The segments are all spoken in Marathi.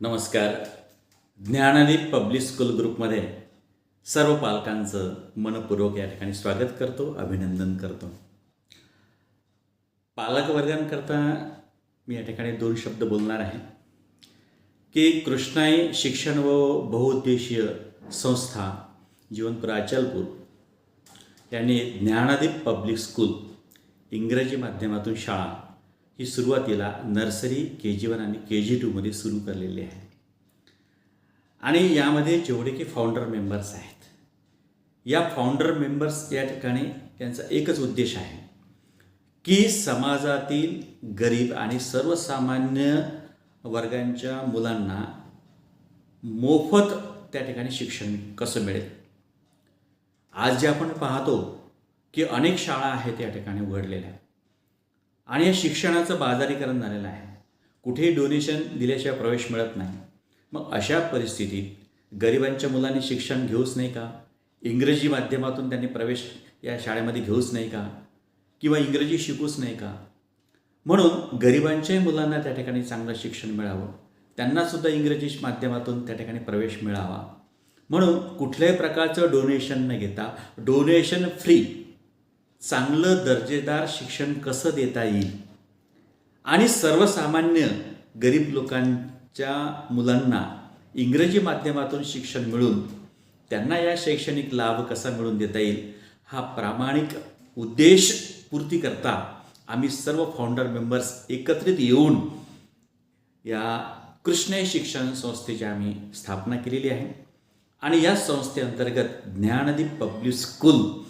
नमस्कार. ज्ञानदीप पब्लिक स्कूल ग्रुपमध्ये सर्व पालकांचं मनपूर्वक या ठिकाणी स्वागत करतो अभिनंदन करतो. पालक वर्गांकरता मी या ठिकाणी दोन शब्द बोलणार आहे. की कृष्णाई शिक्षण व बहुउद्देशीय संस्था जीवनपुर अचलपूर यांनी ज्ञानदीप पब्लिक स्कूल इंग्रजी माध्यमातून शाळा ही सुरुवातीला नर्सरी के जी वन आणि के जी टूमध्ये सुरू करलेली आहे. आणि यामध्ये जेवढे की फाउंडर मेंबर्स आहेत. या फाउंडर मेंबर्स या ठिकाणी त्यांचा एकच उद्देश आहे की समाजातील गरीब आणि सर्वसामान्य वर्गांच्या मुलांना मोफत त्या ठिकाणी शिक्षण कसं मिळेल? आज जे आपण पाहतो की अनेक शाळा आहेत या ठिकाणी उघडलेल्या. आणि या शिक्षणाचं बाजारीकरण झालेलं आहे. कुठेही डोनेशन दिल्याशिवाय प्रवेश मिळत नाही. मग अशा परिस्थितीत गरिबांच्या मुलांनी शिक्षण घेऊच नाही का? इंग्रजी माध्यमातून त्यांनी प्रवेश या शाळेमध्ये घेऊच नाही का? किंवा इंग्रजी शिकूच नाही का? म्हणून गरिबांच्याही मुलांना त्या ठिकाणी चांगलं शिक्षण मिळावं. त्यांनासुद्धा इंग्रजी माध्यमातून त्या ठिकाणी प्रवेश मिळावा. म्हणून कुठल्याही प्रकारचं डोनेशन न घेता डोनेशन फ्री चांगलं दर्जेदार शिक्षण कसं देता येईल? आणि सर्वसामान्य गरीब लोकांच्या मुलांना इंग्रजी माध्यमातून शिक्षण मिळून त्यांना या शैक्षणिक लाभ कसा मिळून देता येईल हा प्रामाणिक उद्देश पूर्ती करता आम्ही सर्व फाउंडर मेंबर्स एकत्रित येऊन या कृष्ण शिक्षण संस्थेची आम्ही स्थापना केलेली आहे. आणि या संस्थेअंतर्गत ज्ञानदीप पब्लिक स्कूल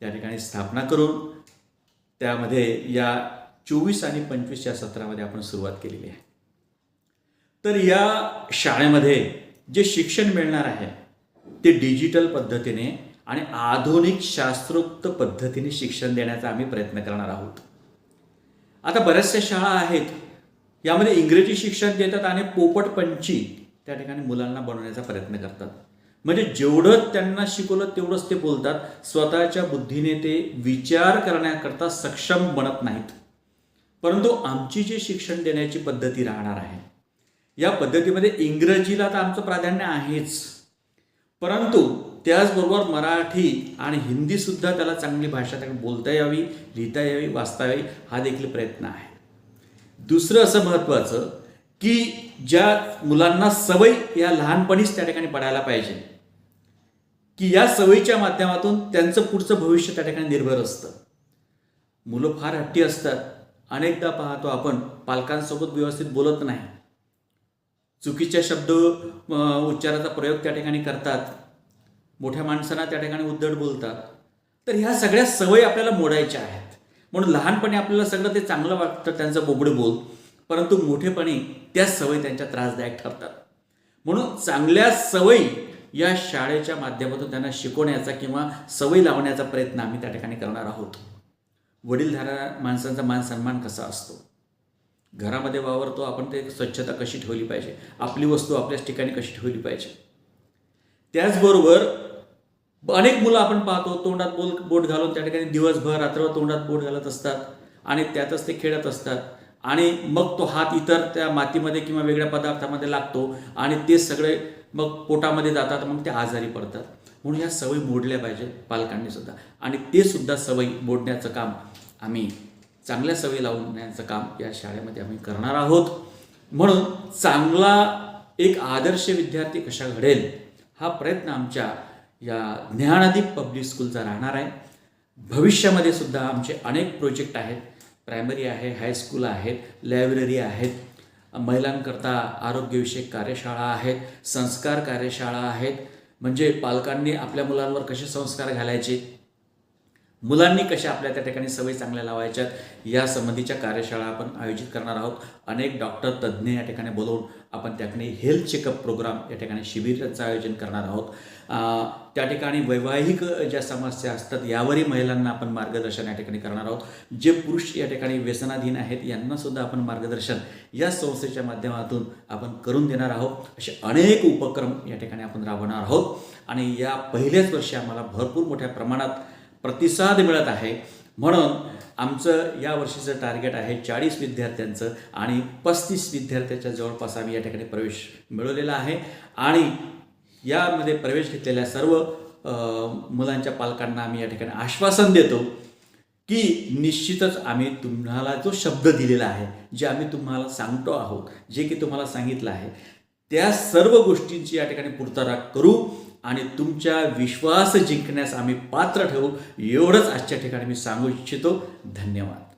त्या ठिकाणी स्थापना करून त्यामध्ये या चोवीस आणि पंचवीस या सत्रामध्ये आपण सुरुवात केलेली आहे. तर या शाळेमध्ये जे शिक्षण मिळणार आहे ते डिजिटल पद्धतीने आणि आधुनिक शास्त्रोक्त पद्धतीने शिक्षण देण्याचा आम्ही प्रयत्न करणार आहोत. आता बऱ्याचशा शाळा आहेत यामध्ये इंग्रजी शिक्षण देतात आणि पोपटपंची त्या ठिकाणी मुलांना बनवण्याचा प्रयत्न करतात. म्हणजे जेवढं त्यांना शिकवलं तेवढंच ते बोलतात. स्वतःच्या बुद्धीने ते विचार करण्याकरता सक्षम बनत नाहीत. परंतु आमची जी शिक्षण देण्याची पद्धती राहणार आहे या पद्धतीमध्ये इंग्रजीला तर आमचं प्राधान्य आहेच. परंतु त्याचबरोबर मराठी आणि हिंदीसुद्धा त्याला चांगली भाषा त्याला बोलता यावी लिहिता यावी वाचता यावी हा देखील प्रयत्न आहे. दुसरं असं महत्त्वाचं की ज्या मुलांना सवय या लहानपणीच त्या ठिकाणी पडायला पाहिजे. की या सवयीच्या माध्यमातून त्यांचं पुढचं भविष्य त्या ठिकाणी निर्भर असतं. मुलं फार हट्टी असतात. अनेकदा पाहतो आपण पालकांसोबत व्यवस्थित बोलत नाही. चुकीच्या शब्द उच्चाराचा प्रयोग त्या ठिकाणी करतात. मोठ्या माणसांना त्या ठिकाणी उद्धट बोलतात. तर ह्या सगळ्या सवयी आपल्याला मोडायच्या आहेत. म्हणून लहानपणी आपल्याला सगळं ते चांगलं वाटतं त्यांचं बोबडे बोल. परंतु मोठेपणी त्या सवयी त्यांच्या त्रासदायक ठरतात. म्हणून चांगल्या सवयी या शाळेच्या माध्यमातून त्यांना शिकवण्याचा किंवा सवय लावण्याचा प्रयत्न आम्ही त्या ठिकाणी करणार आहोत. वडीलधारा माणसांचा मान सन्मान कसा असतो? घरामध्ये वावरतो आपण ते स्वच्छता कशी ठेवली पाहिजे? आपली वस्तू आपल्याच ठिकाणी कशी ठेवली पाहिजे? त्याचबरोबर अनेक मुलं आपण पाहतो तोंडात बोल बोट घालून त्या ठिकाणी दिवसभर रात्रभर तोंडात बोट घालत असतात आणि त्यातच ते खेळत असतात. आणि मग तो हात इतर त्या मातीमध्ये किंवा वेगळ्या पदार्थामध्ये लागतो आणि ते सगळे मग पोटामध्ये जातात मग ते आजारी पडतात. म्हणून ह्या सवयी मोडल्या पाहिजे पालकांनी सुद्धा. आणि ते सुद्धा सवयी मोडण्याचं काम आम्ही चांगल्या सवयी लावण्याचं काम या शाळेमध्ये आम्ही करणार आहोत. म्हणून चांगला एक आदर्श विद्यार्थी कशा घडेल हा प्रयत्न आमच्या या ज्ञानादीप पब्लिक स्कूलचा राहणार आहे. भविष्यामध्ये सुद्धा आमचे अनेक प्रोजेक्ट आहेत. प्रायमरी आहे हायस्कूल आहेत लायब्ररी आहेत महिलांकरता आरोग्यविषयक कार्यशाळा आहेत संस्कार कार्यशाळा आहेत. म्हणजे पालकांनी आपल्या मुलांवर कसे संस्कार घालायचे? मुलांनी कशा आपल्या त्या ठिकाणी सवयी चांगल्या लावायच्यात या संबंधीच्या कार्यशाळा आपण आयोजित करणार आहोत. अनेक डॉक्टर तज्ज्ञ या ठिकाणी बोलवून आपण त्या ठिकाणी हेल्थ चेकअप प्रोग्राम या ठिकाणी शिबिराचं आयोजन करणार आहोत. त्या ठिकाणी वैवाहिक ज्या समस्या असतात यावरही महिलांना आपण मार्गदर्शन या ठिकाणी करणार आहोत. जे पुरुष या ठिकाणी व्यसनाधीन आहेत यांना सुद्धा आपण मार्गदर्शन या संस्थेच्या माध्यमातून आपण करून देणार आहोत. असे अनेक उपक्रम या ठिकाणी आपण राबवणार आहोत. आणि या पहिल्याच वर्षी आम्हाला भरपूर मोठ्या प्रमाणात प्रतिसाद मिळत आहे. म्हणून आमचं या वर्षीचं टार्गेट आहे चाळीस विद्यार्थ्यांचं आणि पस्तीस विद्यार्थ्याच्या जवळपास आम्ही या ठिकाणी प्रवेश मिळवलेला आहे. आणि यामध्ये प्रवेश घेतलेल्या सर्व मुलांच्या पालकांना आम्ही या ठिकाणी आश्वासन देतो की निश्चितच आम्ही तुम्हाला जो शब्द दिलेला आहे जे आम्ही तुम्हाला सांगतो आहोत जे की तुम्हाला सांगितलं आहे त्या सर्व गोष्टींची या ठिकाणी पूर्तता करू. आणि तुमच्या विश्वास जिंकण्यास आम्ही पात्र ठेवू. एवढंच आजच्या ठिकाणी मी सांगू इच्छितो. धन्यवाद.